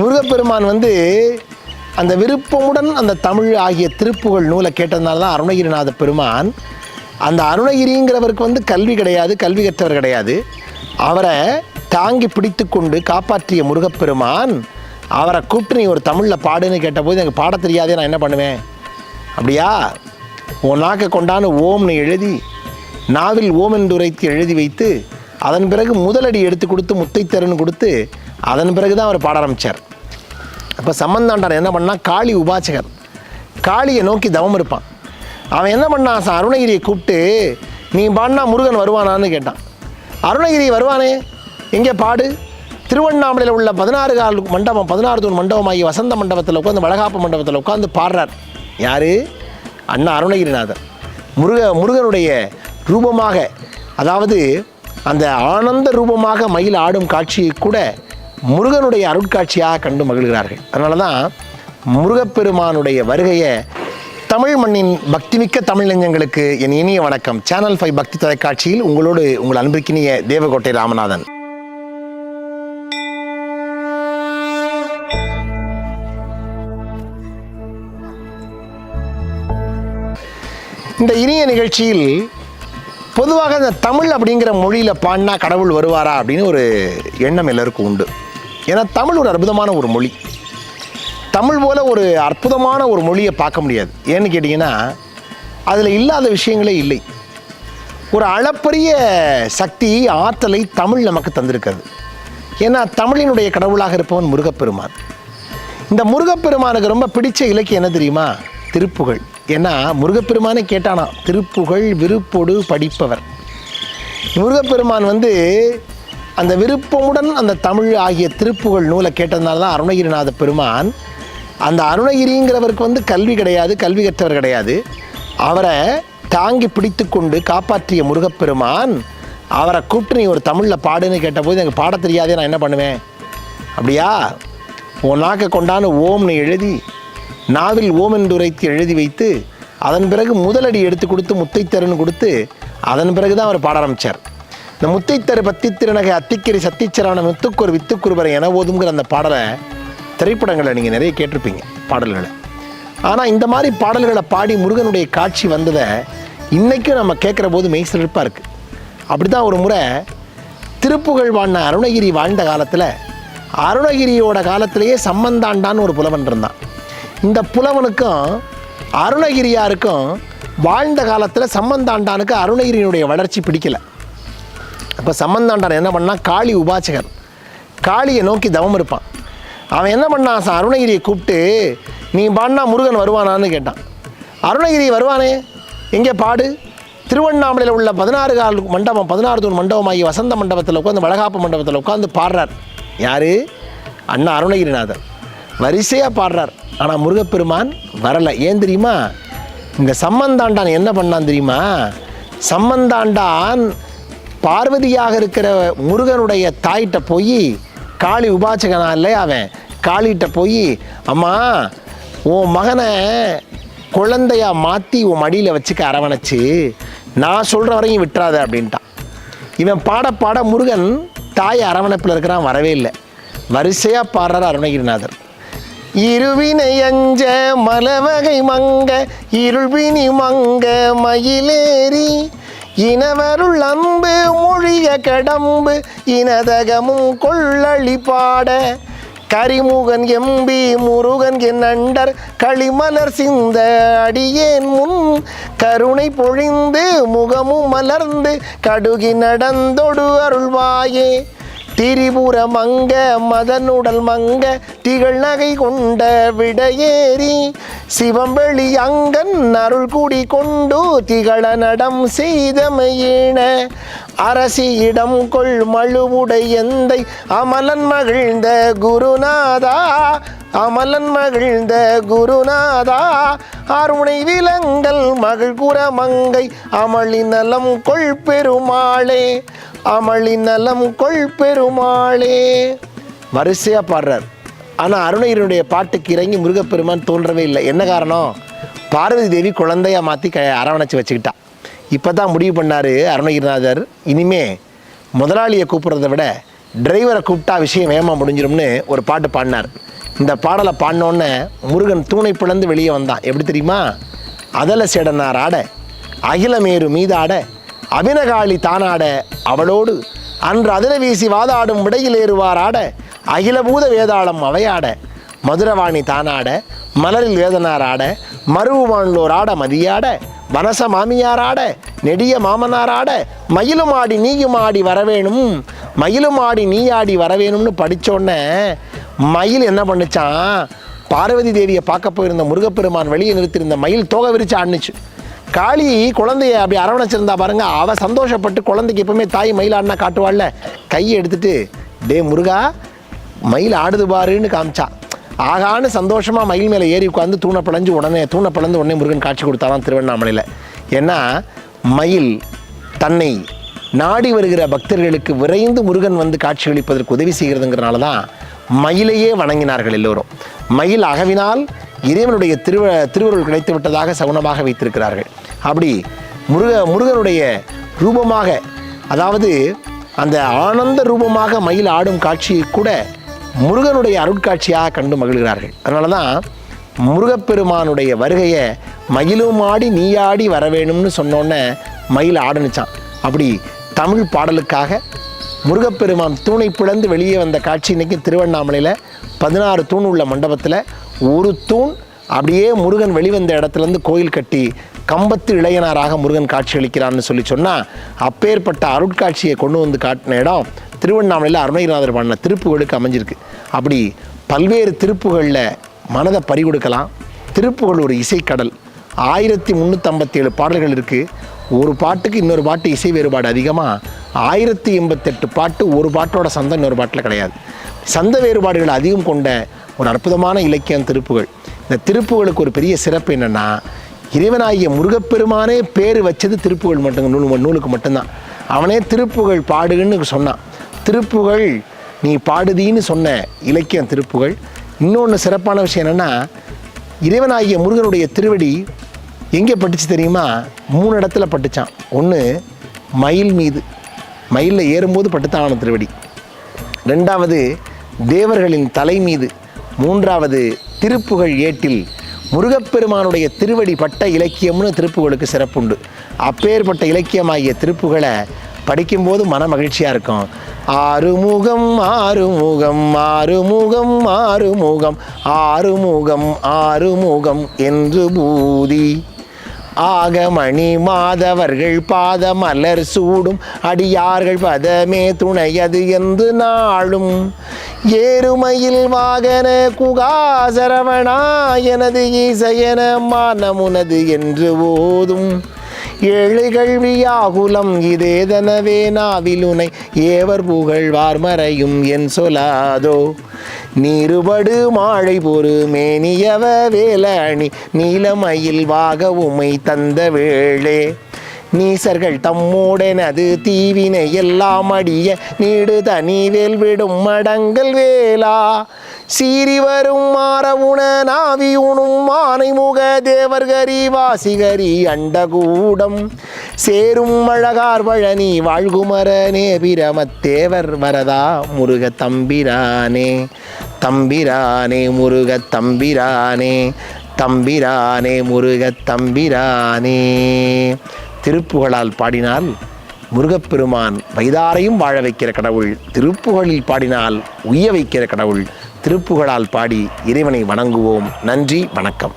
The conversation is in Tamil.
முருகப்பெருமான் வந்து அந்த விருப்பமுடன் அந்த தமிழ் ஆகிய திருப்புகழ் நூலை கேட்டதுனால தான் அருணகிரிநாத பெருமான் அந்த அருணகிரிங்கிறவருக்கு வந்து கல்வி கிடையாது கல்வி கற்றவர் கிடையாது. அவரை தாங்கி பிடித்து கொண்டு காப்பாற்றிய முருகப்பெருமான் அவரை கூப்பிட்டு நீ ஒரு தமிழில் பாடுன்னு கேட்டபோது எனக்கு பாட தெரியாதே நான் என்ன பண்ணுவேன்? அப்படியா? உன் நாக்கை கொண்டான்னு ஓம்னு எழுதி நாவில் ஓம் என்று உரைத்து எழுதி வைத்து அதன் பிறகு முதலடி எடுத்து கொடுத்து முத்தைத்தருன்னு கொடுத்து அதன் பிறகு தான் அவர் பாட ஆரம்பித்தார் அப்போ சம்பந்தாண்டார் என்ன பண்ணால் காளி உபாசகர். காளியை நோக்கி தவம் இருப்பான். அவன் என்ன பண்ணான் ச- அருணகிரியை கூப்பிட்டு நீ பாடினா முருகன் வருவானான்னு கேட்டான். அருணகிரி வருவானே? எங்கே பாடு? திருவண்ணாமலையில் உள்ள பதினாறு கால் மண்டபம் பதினாறு தூண் மண்டபமாகி வசந்த மண்டபத்தில் உட்காந்து வடகாப்பு மண்டபத்தில் உட்காந்து பாடுறார். யார்? அண்ணா அருணகிரிநாதர். முருக முருகனுடைய ரூபமாக அதாவது அந்த ஆனந்த ரூபமாக மயில் ஆடும் காட்சியை கூட முருகனுடைய அருட்காட்சியாக கண்டு மகிழ்கிறார்கள். அதனால தான் முருகப்பெருமானுடைய வருகையை தமிழ் மண்ணின் பக்திமிக்க தமிழ்நெஞ்சங்களுக்கு என் இனிய வணக்கம். சேனல் ஃபைவ் பக்தி தொலைக்காட்சியில் உங்களோடு உங்கள் அன்பிற்கினிய தேவகோட்டை ராமநாதன். இந்த இனிய நிகழ்ச்சியில் பொதுவாக இந்த தமிழ் அப்படிங்கிற மொழியில் பாடினா கடவுள் வருவாரா அப்படின்னு ஒரு எண்ணம் எல்லாருக்கும் உண்டு. ஏன்னா தமிழ் ஒரு அற்புதமான ஒரு மொழி. தமிழ் போல ஒரு அற்புதமான ஒரு மொழியை பார்க்க முடியாது. ஏன்னு கேட்டிங்கன்னா அதில் இல்லாத விஷயங்களே இல்லை. ஒரு அளப்பரிய சக்தி ஆற்றலை தமிழ் நமக்கு தந்திருக்கிறது. ஏன்னா தமிழினுடைய கடவுளாக இருப்பவன் முருகப்பெருமான். இந்த முருகப்பெருமானுக்கு ரொம்ப பிடிச்ச இலக்கியம் என்ன தெரியுமா? திருப்புகழ் ஏன்னா முருகப்பெருமானே கேட்டானா திருப்புகழ் விருப்பொடு படிப்பவர். முருகப்பெருமான் வந்து அந்த விருப்பமுடன் அந்த தமிழ் ஆகிய திருப்புகழ் நூலை கேட்டதுனால தான் அருணகிரிநாத பெருமான் அந்த அருணகிரிங்கிறவருக்கு வந்து கல்வி கிடையாது கல்வி கற்றவர் கிடையாது. அவரை தாங்கி பிடித்து கொண்டு காப்பாற்றிய முருகப்பெருமான் அவரை கூப்பிட்டு நீ ஒரு தமிழில் பாடுன்னு கேட்டபோது எனக்கு பாட தெரியாதே நான் என்ன பண்ணுவேன்? அப்படியா? உன் நாக்கை கொண்டான்னு ஓம்னு எழுதி நாவில் ஓம் என்று உரைத்து எழுதி வைத்து அதன் பிறகு முதலடி எடுத்து கொடுத்து முத்தைத்தருன்னு கொடுத்து அதன் பிறகு தான் அவர் பாட ஆரம்பித்தார் இந்த முத்தைத்தரு பத்தி திருநகை அத்திக்கிரி சத்திச்சரான முத்துக்குரு வித்துக்குருவரை என ஓதுங்கிற அந்த பாடலை திரைப்படங்களை நீங்கள் நிறைய கேட்டிருப்பீங்க பாடல்களை. ஆனால் இந்த மாதிரி பாடல்களை பாடி முருகனுடைய காட்சி வந்ததை இன்றைக்கும் நம்ம கேட்குற போது மெய் சிறப்பாக இருக்குது அப்படி தான் ஒரு முறை திருப்புகழ் வாழ்ந்த அருணகிரி வாழ்ந்த காலத்தில் அருணகிரியோட காலத்திலேயே சம்பந்தாண்டான்னு ஒரு புலவன் இருந்தான். இந்த புலவனுக்கும் அருணகிரியாருக்கும் வாழ்ந்த காலத்தில் சம்பந்தாண்டானுக்கு அருணகிரியினுடைய வளர்ச்சி பிடிக்கல. அப்போ சம்பந்தாண்டான் என்ன பண்ணால் காளி உபாசகர். காளியை நோக்கி தவம் இருப்பான். அவன் என்ன பண்ணான் ச- அருணகிரியை கூப்பிட்டு நீ பாடினா முருகன் வருவானான்னு கேட்டான். அருணகிரி வருவானே? எங்கே பாடு? திருவண்ணாமலையில் உள்ள பதினாறு கால் மண்டபம் பதினாறு தூண் மண்டபமாகி வசந்த மண்டபத்தில் உட்காந்து வடகாப்பு மண்டபத்தில் உட்காந்து பாடுறார். யார்? அண்ணா அருணகிரிநாதர். வரிசையாக பாடுறார். ஆனால் முருகப்பெருமான் வரலை. ஏன் தெரியுமா? இந்த சம்மந்தாண்டான் என்ன பண்ணான் தெரியுமா? சம்மந்தாண்டான் பார்வதியாக இருக்கிற முருகனுடைய தாயிட்ட போய் காளி உபாச்சகனா இல்லையா அவன்? காளிகிட்ட போய் அம்மா உன் மகனை குழந்தையாக மாற்றி உன் மடியில் வச்சுக்க அரவணைச்சு. நான் சொல்கிற வரையும் விட்டுறாத அப்படின்ட்டான். இவன் பாட பாட முருகன் தாய் அரவணைப்பில் இருக்கிறான் வரவே இல்லை. வரிசையாக பாடுறார் அருணகிரிநாதர். இருவினை அஞ்ச மலவகை மங்க இருள்வினி மங்க மயிலேறி இனவருள் அம்பு மொழிய கடம்பு இனதகமும் கொள்ளளி பாட. கரிமுகன் எம்பி முருகன் என் அண்டர் களிமலர் சிந்த அடியேன் முன். கருணை பொழிந்து முகமும் மலர்ந்து கடுகி நடந்தொடு அருள்வாயே. திரிபுர மங்க மதனுடல் மங்க திகழ் நகை கொண்ட விடையேறி சிவம்பெளி அங்கன் அருள் குடி கொண்டு திகழ நடம் செய்தமையின அரசியிடம் கொள் மழுவுடை எந்தை அமலன் மகிழ்ந்த குருநாதா அமலன் மகிழ்ந்த குருநாதா அருணை விலங்கல் மகிழ்குற மங்கை அமளி நலம் கொள் பெருமாளே அமளி நலம் கொள் பெருமாளே. வரிசையாக பாடுறார். ஆனால் அருணகிரியுடைய பாட்டுக்கு இறங்கி முருகப்பெருமான் தோன்றவே இல்லை. என்ன காரணம்? பார்வதி தேவி குழந்தையாக மாற்றி க அரவணைச்சு வச்சுக்கிட்டா. இப்போ தான் முடிவு பண்ணார் அருணகிரிநாதர். இனிமே முதலாளியை கூப்பிட்றத விட டிரைவரை கூப்பிட்டா விஷயம் வேகமாக முடிஞ்சிரும்னு ஒரு பாட்டு பாடினார். இந்த பாடலை பாடினோன்னே முருகன் தூணை பிளந்து வெளியே வந்தான். எப்படி தெரியுமா? அதல சேடனார் ஆட அகிலமேரு மீதாட அபினகாளி தானாட அவளோடு. அன்று அதிர வீசி வாதாடும் விடையில் ஏறுவார் ஆட அகிலபூத வேதாளம் அவையாட. மதுரவாணி தானாட மலரில் வேதனார் ஆட ஆட மதியாட வனச மாமியார் ஆட நெடிய மாமனார் ஆட மயிலும் ஆடி நீயும் ஆடி வரவேணும் மயிலும் ஆடி நீ ஆடி வரவேணும்னு படித்தோடனே மயில் என்ன பண்ணுச்சான் பார்வதி தேவியை பார்க்க போயிருந்த முருகப்பெருமான் வெளியே நிறுத்தியிருந்த மயில் தோகை விரிச்சு ஆடுனுச்சு காளி குழந்தைய அப்படி அரவணைச்சிருந்தா பாருங்க. அவ சந்தோஷப்பட்டு குழந்தைக்கு எப்பவுமே தாய் மயில் ஆடினா காட்டுவாள்ல. கையை எடுத்துட்டு டே முருகா மயில் ஆடுது பாருன்னு காமிச்சா. ஆகான்னு சந்தோஷமா மயில் மேலே ஏறி உட்காந்து தூணை பிளஞ்சு உடனே தூணை பிளந்து உடனே முருகன் காட்சி கொடுத்தாராம் திருவண்ணாமலையில். ஏன்னா மயில் தன்னை நாடி வருகிற பக்தர்களுக்கு விரைந்து முருகன் வந்து காட்சியளிப்பதற்கு உதவி செய்கிறதுங்கிறனால தான் மயிலையே வணங்கினார்கள் எல்லோரும். மயில் அகவினால் இறைவனுடைய திருவ திருவருள் கிடைத்து விட்டதாக சகுனமாக வைத்திருக்கிறார்கள். அப்படி முருக முருகனுடைய ரூபமாக அதாவது அந்த ஆனந்த ரூபமாக மயில் ஆடும் காட்சியை கூட முருகனுடைய அருட்காட்சியாக கண்டு மகிழ்கிறார்கள். அதனால தான் முருகப்பெருமானுடைய வருகையை மயிலும் ஆடி நீயாடி வர வேணும்னு சொன்னோன்னே மயில் ஆடுனுச்சான் அப்படி தமிழ் பாடலுக்காக முருகப்பெருமான் தூணை பிளந்து வெளியே வந்த காட்சி இன்னைக்கு திருவண்ணாமலையில் பதினாறு தூண் உள்ள மண்டபத்தில் ஒரு தூண் அப்படியே முருகன் வெளிவந்த இடத்துலேருந்து கோயில் கட்டி கம்பத்து இளையனாராக முருகன் காட்சி அளிக்கிறான்னு சொல்லி சொன்னால் அப்பேற்பட்ட அருட்காட்சியை கொண்டு வந்து காட்டின இடம் திருவண்ணாமலையில் அருணகிரிநாதர் பண்ண திருப்புகளுக்கு அமைஞ்சிருக்கு. அப்படி பல்வேறு திருப்புகளில் மனதை பறிகொடுக்கலாம். திருப்புகள் ஒரு இசைக்கடல். ஆயிரத்தி முந்நூற்றம்பத்தேழு பாடல்கள் இருக்குது ஒரு பாட்டுக்கு இன்னொரு பாட்டு இசை வேறுபாடு அதிகமாக ஆயிரத்தி எண்பத்தெட்டு பாட்டு ஒரு பாட்டோட சந்தம் இன்னொரு பாட்டில் கிடையாது. சந்த வேறுபாடுகள் அதிகம் கொண்ட ஒரு அற்புதமான இலக்கியம் திருப்புகள். இந்த திருப்புகளுக்கு ஒரு பெரிய சிறப்பு என்னென்னா இறைவனாகிய முருகப்பெருமானே பேர் வச்சது திருப்புகள் மட்டும் நூல் நூலுக்கு மட்டும்தான். அவனே திருப்புகள் பாடுன்னு சொன்னான். திருப்புகள் நீ பாடுதின்னு சொன்ன இலக்கியம் திருப்புகள் இன்னொன்று சிறப்பான விஷயம் என்னென்னா இறைவனாகிய முருகனுடைய திருவடி எங்கே பட்டுச்சு தெரியுமா? மூணு இடத்துல பட்டுச்சான் ஒன்று மயில் மீது. மயிலில் ஏறும்போது பட்டுத்தான் திருவடி. ரெண்டாவது தேவர்களின் தலை மீது. மூன்றாவது திருப்புகழ் ஏட்டில் முருகப்பெருமானுடைய திருவடி பட்ட இலக்கியம்னு திருப்புகளுக்கு சிறப்புண்டு. அப்பேற்பட்ட இலக்கியமாகிய திருப்புகளை படிக்கும்போது மன மகிழ்ச்சியாக இருக்கும். ஆறுமுகம் ஆறுமுகம் ஆறுமுகம் ஆறுமுகம் ஆறுமுகம் ஆறுமுகம் என்று பூதி. ஆகமணி மாதவர்கள் பாத மலர் சூடும். அடியார்கள் பதமே துணையது என்று நாளும். ஏறுமையில் வாகன குகாசரவணா எனது ஈசையன மானமுனது என்று ஓதும். எழுகழ்வியாகுலம் இதேதனவே நாவிலுனை ஏவர் புகழ்வார் மறையும் என் சொலாதோ நீருபடு மாழை பொறு மேனியவ வேலணி நீலமயில் வாக உமை தந்த வேளே. நீசர்கள் தம்மோடெனது தீவினை எல்லாம் அடிய நீடு தனிவேல் விடும் மடங்கள் வேலா. சீறி வரும் மாறவுண நாவி உணும் மானை தேவர்கரி வாசிகரி அண்டகூடம். சேரும் அழகார் பழனி வாழ்குமரனே பிரமத்தேவர் வரதா முருக தம்பிரானே. தம்பிரானே முருக தம்பிரானே. தம்பிரானே முருக தம்பிரானே. திருப்புகழால் பாடினால் முருகப்பெருமான் வைதாரையும் வாழ வைக்கிற கடவுள். திருப்புகழில் பாடினால் உய்ய வைக்கிற கடவுள். திருப்புகழால் பாடி இறைவனை வணங்குவோம். நன்றி வணக்கம்.